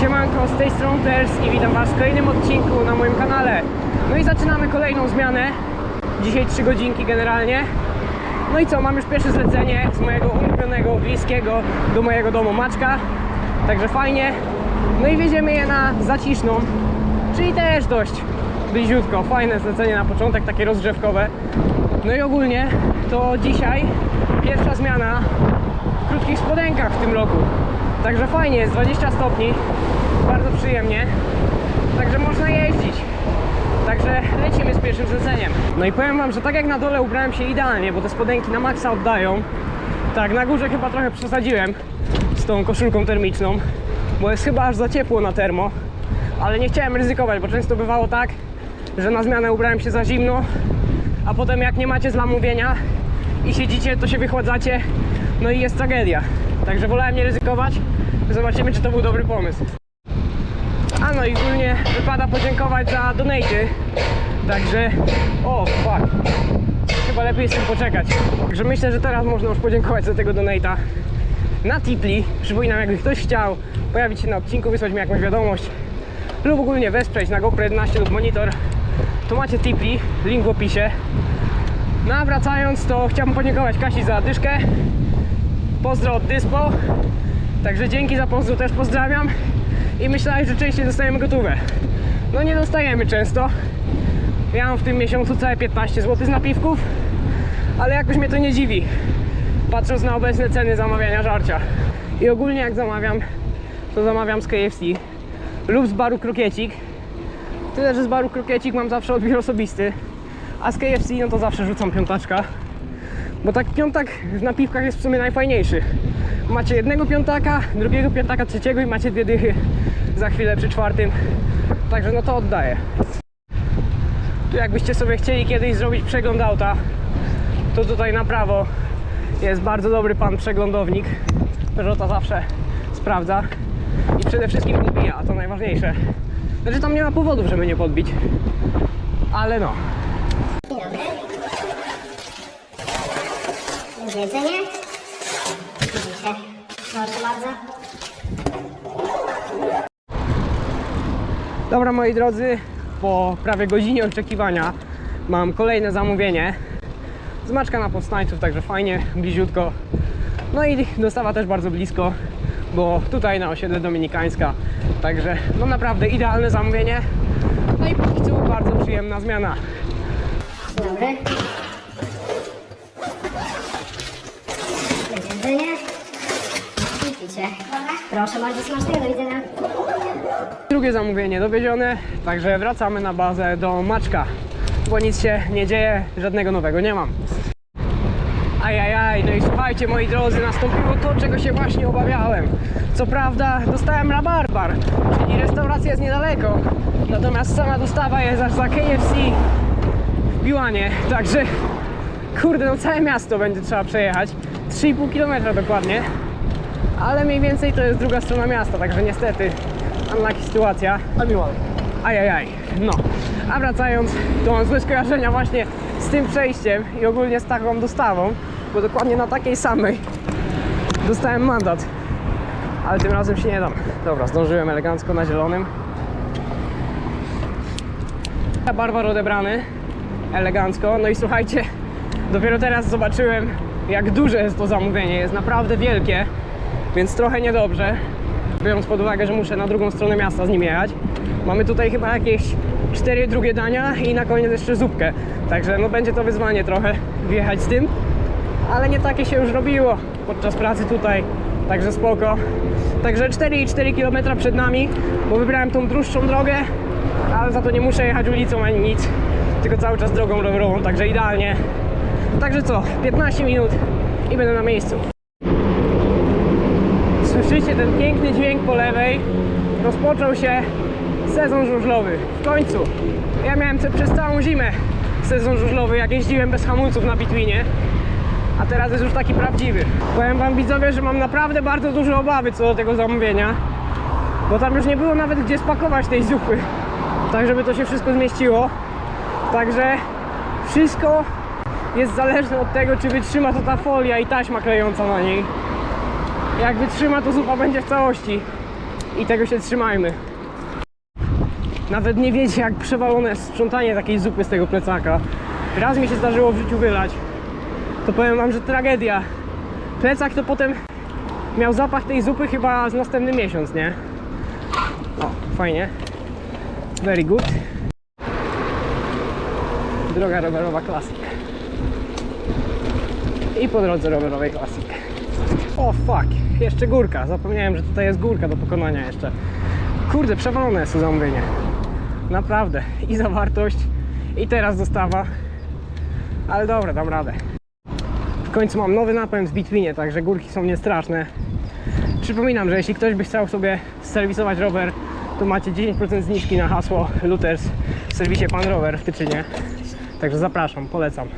Siemanko, z tej strony Ters i witam Was w kolejnym odcinku na moim kanale. No i zaczynamy kolejną zmianę. Dzisiaj 3 godzinki generalnie. No i co, mam już pierwsze zlecenie z mojego ulubionego, bliskiego do mojego domu Maczka. Także fajnie. No i wieziemy je na Zaciszną, czyli też dość bliziutko. Fajne zlecenie na początek, takie rozgrzewkowe. No i ogólnie to dzisiaj pierwsza zmiana w krótkich spodenkach w tym roku. Także fajnie, jest 20 stopni, bardzo przyjemnie. Także można jeździć. Także lecimy z pierwszym zleceniem. No i powiem Wam, że tak jak na dole ubrałem się idealnie, bo te spodenki na maksa oddają. Tak, na górze chyba trochę przesadziłem z tą koszulką termiczną, bo jest chyba aż za ciepło na termo. Ale nie chciałem ryzykować, bo często bywało tak, że na zmianę ubrałem się za zimno, a potem jak nie macie zlamówienia i siedzicie, to się wychładzacie, no i jest tragedia. Także wolałem nie ryzykować. Zobaczymy, czy to był dobry pomysł. A no i ogólnie wypada podziękować za donaty. Także. O, fuck. Chyba lepiej z tym poczekać. Także myślę, że teraz można już podziękować za tego donata. Na Tipli. Przypominam, jakby ktoś chciał pojawić się na odcinku, wysłać mi jakąś wiadomość lub ogólnie wesprzeć na GoPro 11 lub monitor, to macie Tipli, link w opisie. No a wracając, to chciałbym podziękować Kasi za dyszkę. Pozdro od Dyspo. Także dzięki za pozdro też pozdrawiam. I myślałem, że częściej dostajemy gotówę. No nie dostajemy często. Ja mam w tym miesiącu całe 15 zł z napiwków, ale jakoś mnie to nie dziwi. Patrząc na obecne ceny zamawiania żarcia. I ogólnie jak zamawiam, to zamawiam z KFC lub z baru Krokiecik. Tyle, że z baru Krokiecik mam zawsze odbiór osobisty, a z KFC no to zawsze rzucam piątaczka. Bo tak piątak w napiwkach jest w sumie najfajniejszy. Macie jednego piątaka, drugiego piątaka, trzeciego i macie dwie dychy za chwilę przy czwartym. Także no to oddaję. Tu jakbyście sobie chcieli kiedyś zrobić przegląd auta, to tutaj na prawo jest bardzo dobry pan przeglądownik. Peugeota zawsze sprawdza i przede wszystkim podbija, a to najważniejsze. Znaczy tam nie ma powodów, żeby nie podbić. Ale no, Dzień dobry. Jedzenie. Oczywiście. Proszę bardzo. Dobra moi drodzy, po prawie godzinie oczekiwania mam kolejne zamówienie. Zmaczka na powstańców, także fajnie, bliziutko. No i dostawa też bardzo blisko, bo tutaj na osiedle Dominikańska. Także no naprawdę idealne zamówienie. No i póki co bardzo przyjemna zmiana. Dobry. Jedzenie. I picie. Proszę bardzo, smacznego. Do widzenia. Drugie zamówienie dowiezione, także wracamy na bazę do Maczka, bo nic się nie dzieje, żadnego nowego nie mam. Ajajaj, no i słuchajcie moi drodzy, nastąpiło to, czego się właśnie obawiałem. Co prawda dostałem rabarbar, czyli restauracja jest niedaleko, natomiast sama dostawa jest aż za KFC w Biłanie, także kurde, no całe miasto będzie trzeba przejechać, 3,5 km dokładnie, ale mniej więcej to jest druga strona miasta, także niestety unlucky sytuacja. Ajajaj, no. A wracając, to mam złe skojarzenia właśnie z tym przejściem i ogólnie z taką dostawą, bo dokładnie na takiej samej dostałem mandat. Ale tym razem się nie dam. Dobra, zdążyłem elegancko na zielonym. Barwar odebrany, elegancko. No i słuchajcie, dopiero teraz zobaczyłem, jak duże jest to zamówienie. Jest naprawdę wielkie, więc trochę niedobrze. Biorąc pod uwagę, że muszę na drugą stronę miasta z nim jechać. Mamy tutaj chyba jakieś cztery drugie dania i na koniec jeszcze zupkę. Także no będzie to wyzwanie trochę wjechać z tym. Ale nie takie się już robiło podczas pracy tutaj. Także spoko. Także 4,4 km przed nami, bo wybrałem tą dłuższą drogę, ale za to nie muszę jechać ulicą ani nic, tylko cały czas drogą rowerową, także idealnie. Także co, 15 minut i będę na miejscu. Słyszycie ten piękny dźwięk po lewej? Rozpoczął się sezon żużlowy. W końcu. Ja miałem przez całą zimę sezon żużlowy, jak jeździłem bez hamulców na Bitwinie. A teraz jest już taki prawdziwy. Powiem wam widzowie, że mam naprawdę bardzo duże obawy co do tego zamówienia. Bo tam już nie było nawet gdzie spakować tej zupy. Tak, żeby to się wszystko zmieściło. Także wszystko jest zależne od tego, czy wytrzyma to ta folia i taśma klejąca na niej. Jak wytrzyma, to zupa będzie w całości. i tego się trzymajmy. Nawet nie wiecie, jak przewalone jest sprzątanie takiej zupy z tego plecaka. Raz mi się zdarzyło w życiu wylać. To powiem wam, że tragedia. Plecak to potem miał zapach tej zupy chyba z następny miesiąc, nie? O, fajnie. Very good. Droga rowerowa klasik. I po drodze rowerowej klasik. O fuck, jeszcze górka. Zapomniałem, że tutaj jest górka do pokonania jeszcze. Kurde, przewalone jest to zamówienie. Naprawdę. I zawartość, i teraz dostawa. Ale dobra, dam radę. W końcu mam nowy napęd w Bitwinie, także górki są niestraszne. Przypominam, że jeśli ktoś by chciał sobie serwisować rower, to macie 10% zniżki na hasło Luters w serwisie Pan Rower w Tyczynie. Także zapraszam, polecam.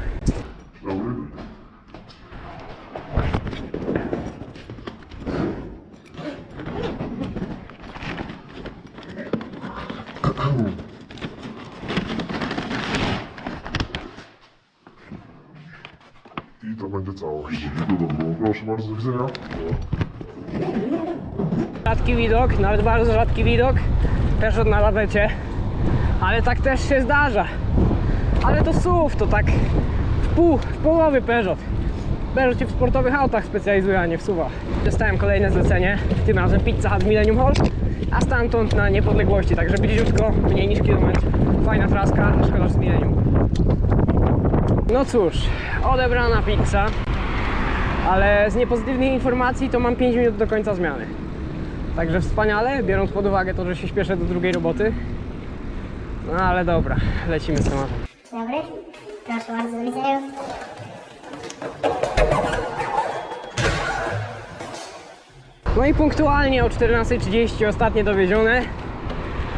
I to będzie całość. Proszę bardzo, do widzenia. Rzadki widok, nawet bardzo rzadki widok. Też od na lawecie. Ale tak też się zdarza. Ale to SUV, to tak w pół, w połowy Peugeot. Peugeot się w sportowych autach specjalizuje, a nie w SUVach. Dostałem kolejne zlecenie, tym razem Pizza Hut Millennium Hall, a stamtąd na niepodległości, także bliziutko, mniej niż kilometr. Fajna traska, szkoda z Millennium. No cóż, odebrana pizza, ale z niepozytywnych informacji to mam 5 minut do końca zmiany. Także wspaniale, biorąc pod uwagę to, że się śpieszę do drugiej roboty. No ale dobra, lecimy z tematem. Dzień dobry. Proszę bardzo, do widzenia. No i punktualnie o 14.30 ostatnie dowiezione.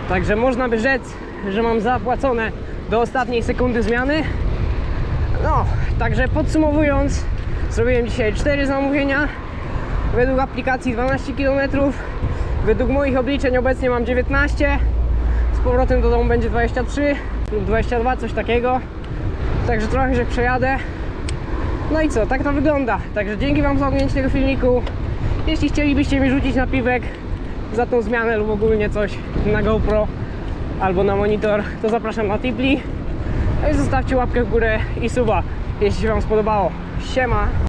Także można by rzec, że mam zapłacone do ostatniej sekundy zmiany. No, także podsumowując, zrobiłem dzisiaj 4 zamówienia. Według aplikacji 12 km. Według moich obliczeń obecnie mam 19. Z powrotem do domu będzie 23 lub 22, coś takiego. Także trochę się przejadę. No i co, tak to wygląda. Także dzięki Wam za oglądanie tego filmiku. Jeśli chcielibyście mi rzucić napiwek za tą zmianę lub ogólnie coś na GoPro albo na monitor, to zapraszam na Tipli. No i zostawcie łapkę w górę i suba, jeśli się Wam spodobało. Siema!